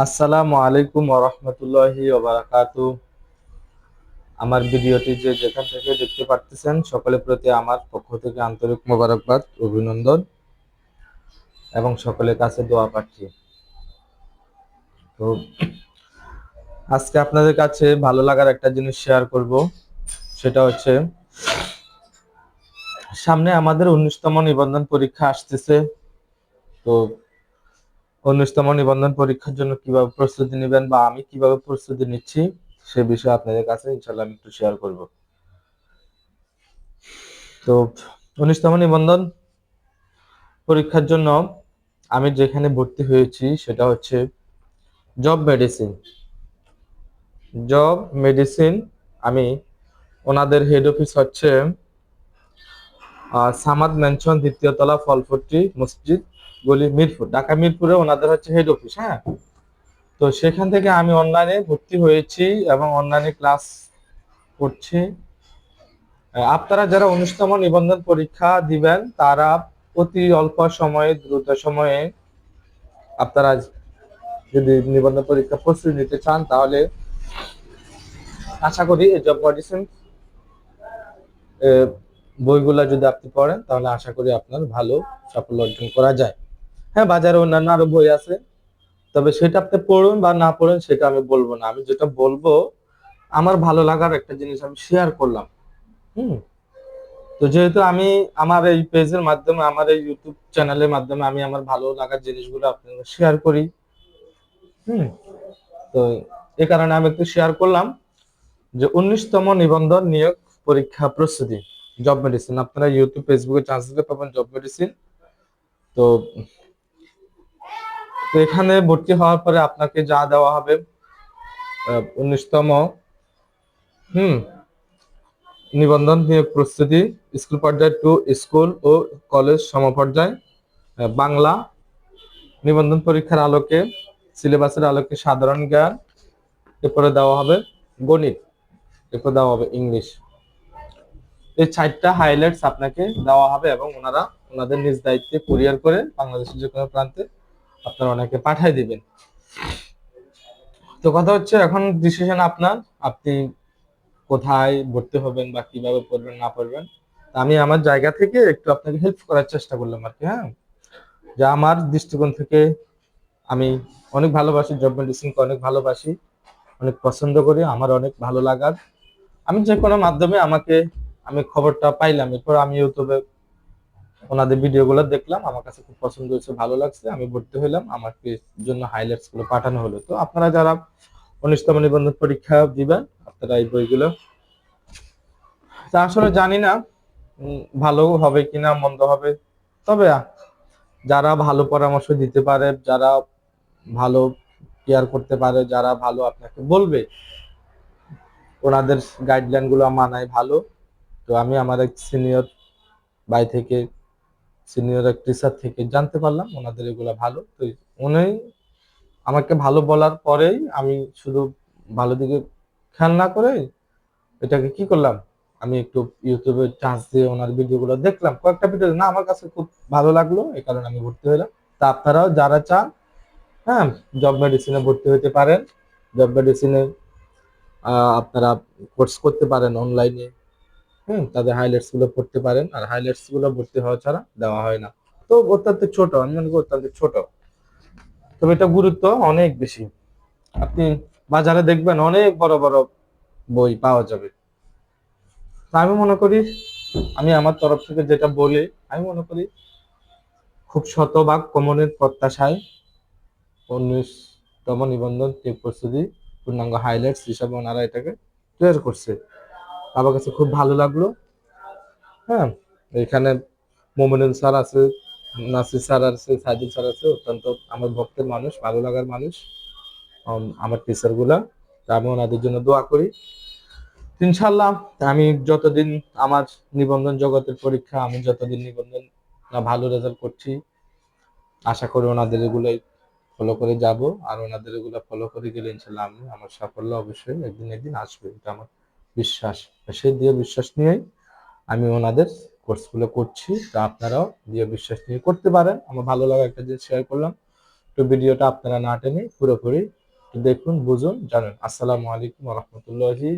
আসসালামু আলাইকুম ওরহমতুল্লাহি ওবারাকাতু। আমার ভিডিওটি যে যেখান থেকে দেখতে পারতেছেন, সকলের প্রতি আমার পক্ষ থেকে আন্তরিক মোবারকবাদ, অভিনন্দন এবং সকলের কাছে দোয়া পাচ্ছি তো আজকে আপনাদের কাছে ভালো লাগার একটা জিনিস শেয়ার করব, সেটা হচ্ছে সামনে আমাদের উনিশতম নিবন্ধন পরীক্ষা আসতেছে। তো উনিশতম নিবন্ধন পরীক্ষার জন্য কীভাবে প্রস্তুতি নেবেন বা আমি কীভাবে প্রস্তুতি নিচ্ছি, সে বিষয়ে আপনাদের কাছে ইনশাল্লাহ আমি একটু শেয়ার করব। তো উনিশতম নিবন্ধন পরীক্ষার জন্য আমি যেখানে ভর্তি হয়েছি সেটা হচ্ছে জব মেডিসিন জব মেডিসিন আমি ওনাদের হেড অফিস হচ্ছে সামাদ ম্যানশন দ্বিতীয় তলা ফলফট্টি মসজিদ গলি মিরপুর। ঢাকা মিরপুরে ওনাদের হচ্ছে হেড অফিস হ্যাঁ? তো সেখান থেকে আমি অনলাইনে ভর্তি হয়েছি এবং অনলাইনে ক্লাস করছি। আপনারা যারা উনিশতম নিবন্ধন পরীক্ষা দিবেন, তারা অতি অল্প সময়ে, দ্রুত সময়ে আপনারা যদি নিবন্ধন পরীক্ষা প্রস্তুতি নিতে চান, তাহলে আশা করি জব মেডিসিন বইগুলা যদি আপনি পড়েন, তাহলে আশা করি আপনার ভালো সাফল্য অর্জন করা যায়। হ্যাঁ বাজারে অন্যান্য আরও বই আছে, তবে সেটা আপনি পড়ুন বা না পড়ুন সেটা আমি বলব না। আমি যেটা বলব, আমার ভালো লাগার একটা জিনিস আমি শেয়ার করলাম। হুম? তো যেহেতু আমি আমার এই পেজের মাধ্যমে, আমার এই ইউটিউব চ্যানেলের মাধ্যমে আমি আমার ভালো লাগার জিনিসগুলো আপনাদের শেয়ার করি। হুম? তো এই কারণে আমি একটু শেয়ার করলাম যে উনিশতম নিবন্ধন নিয়োগ পরীক্ষা প্রস্তুতি। জব মেডিসিন আপনারা ইউটিউব ফেসবুকে চান্স দিতে পাবেন জব মেডিসিন তো এখানে ভর্তি হওয়ার পরে আপনাকে যা দেওয়া হবে উনিশতম, হুম, নিবন্ধন নিয়োগ প্রস্তুতি, স্কুল পর্যায়ে টু স্কুল ও কলেজ সমপর্যায় বাংলা, নিবন্ধন পরীক্ষার আলোকে, সিলেবাসের আলোকে সাধারণ জ্ঞান, এরপরে দেওয়া হবে গণিত, এরপর দেওয়া হবে ইংলিশ। এই চারটা হাইলাইটস আপনাকে দেওয়া হবে এবং ওনারা ওনাদের নিজ দায়িত্বে কুরিয়ার করে বাংলাদেশের যে কোনো প্রান্তে আপনারা অনেকে পাঠাই দিবেন। তো কথা হচ্ছে, এখন ডিসিশন আপনার। আপনি কোথায় ভর্তি হবেন বা কীভাবে পড়বেন, না পড়বেন। আমি আমার জায়গা থেকে একটু আপনাকে হেল্প করার চেষ্টা করলাম আর কি হ্যাঁ? যা আমার দৃষ্টিকোণ থেকে আমি অনেক ভালোবাসি জব মেডিসিনকে অনেক ভালোবাসি, অনেক পছন্দ করি, আমার অনেক ভালো লাগার। আমি যে কোনো মাধ্যমে আমাকে আমি খবরটা পাইলাম, এরপর আমি ইউটিউবে ওনাদের ভিডিওগুলো দেখলাম, আমার কাছে খুব পছন্দ হয়েছে, ভালো লাগছে, আমি ভর্তি হইলাম আমাকে জন্য হাইলাইটসগুলো পাঠানো হলো। তো আপনারা যারা উনিশতম নিবন্ধন পরীক্ষা দিবেন, আপনারা এই বইগুলো, তা আসলে জানি না ভালো হবে কিনা, মন্দ হবে, তবে যারা ভালো পরামর্শ দিতে পারে, যারা ভালো কেয়ার করতে পারে, যারা ভালো আপনাকে বলবে, ওনাদের গাইডলাইনগুলো মানায় ভালো। তো আমি আমার এক সিনিয়র ভাই থেকে সিনিয়র এক টিচার থেকে জানতে পারলাম ওনাদের এগুলা ভালো। তো উনি আমাকে ভালো বলার পরেই আমি শুধু ভালো দিকে খেয়াল না করে এটাকে কি করলাম, আমি একটু ইউটিউবে চান্স দিয়ে ওনার ভিডিওগুলো দেখলাম। কয়েকটা ভিডিও না, আমার কাছে খুব ভালো লাগল এই কারণে আমি ভর্তি হলাম। তা আপনারাও যারা চান হ্যাঁ জব মেডিসিনে ভর্তি হতে পারেন। জব মেডিসিনে আপনারা কোর্স করতে পারেন অনলাইনে হুম, তাদের হাইলাইটসগুলো পড়তে পারেন। আর হাইলাইটসগুলো ভর্তি হওয়া ছাড়া দেওয়া হয় না। তো অত্যন্ত ছোট, আমি মনে করি অত্যন্ত ছোট। তবে এটা গুরুত্ব অনেক বেশি। আপনি বাজারে দেখবেন অনেক বড় বড় বই পাওয়া যাবে। আমি মনে করি, আমি আমার তরফ থেকে যেটা বলি, আমি মনে করি খুব শতভাগ কমনের প্রত্যাশায় উনিশতম নিবন্ধন প্রস্তুতি পূর্ণাঙ্গ হাইলাইটস হিসাবে ওনারা এটাকে তৈরি করছে। আমার কাছে খুব ভালো লাগল। হ্যাঁ এখানে মোমিনুল স্যার আছে, নাসির স্যার আছে, সাইদুল স্যার আছে, অত্যন্ত আমার ভক্তের মানুষ, ভালো লাগার মানুষ আমার টিচারগুলা আমি ওনাদের জন্য দোয়া করি। ইনশাল্লাহ আমি যতদিন আমার নিবন্ধন জগতের পরীক্ষা, আমি যতদিন নিবন্ধন ভালো রেজাল্ট করছি, আশা করি ওনাদের এগুলোই ফলো করে যাব। আর ওনাদের এগুলো ফলো করে গেলে ইনশাল্লাহ আমি আমার সাফল্য অবশ্যই একদিন একদিন আসবে, এটা আমার বিশ্বাস সেই দৃঢ় বিশ্বাস নিয়েই আমি ওনাদের কোর্সগুলো করছি। তা আপনারাও দৃঢ় বিশ্বাস নিয়ে করতে পারেন। আমার ভালো লাগা একটা জিনিস শেয়ার করলাম। তো ভিডিওটা আপনারা না টেনে পুরোপুরি দেখুন, বুঝুন, জানেন। আসসালামু আলাইকুম রহমতুল্লাহি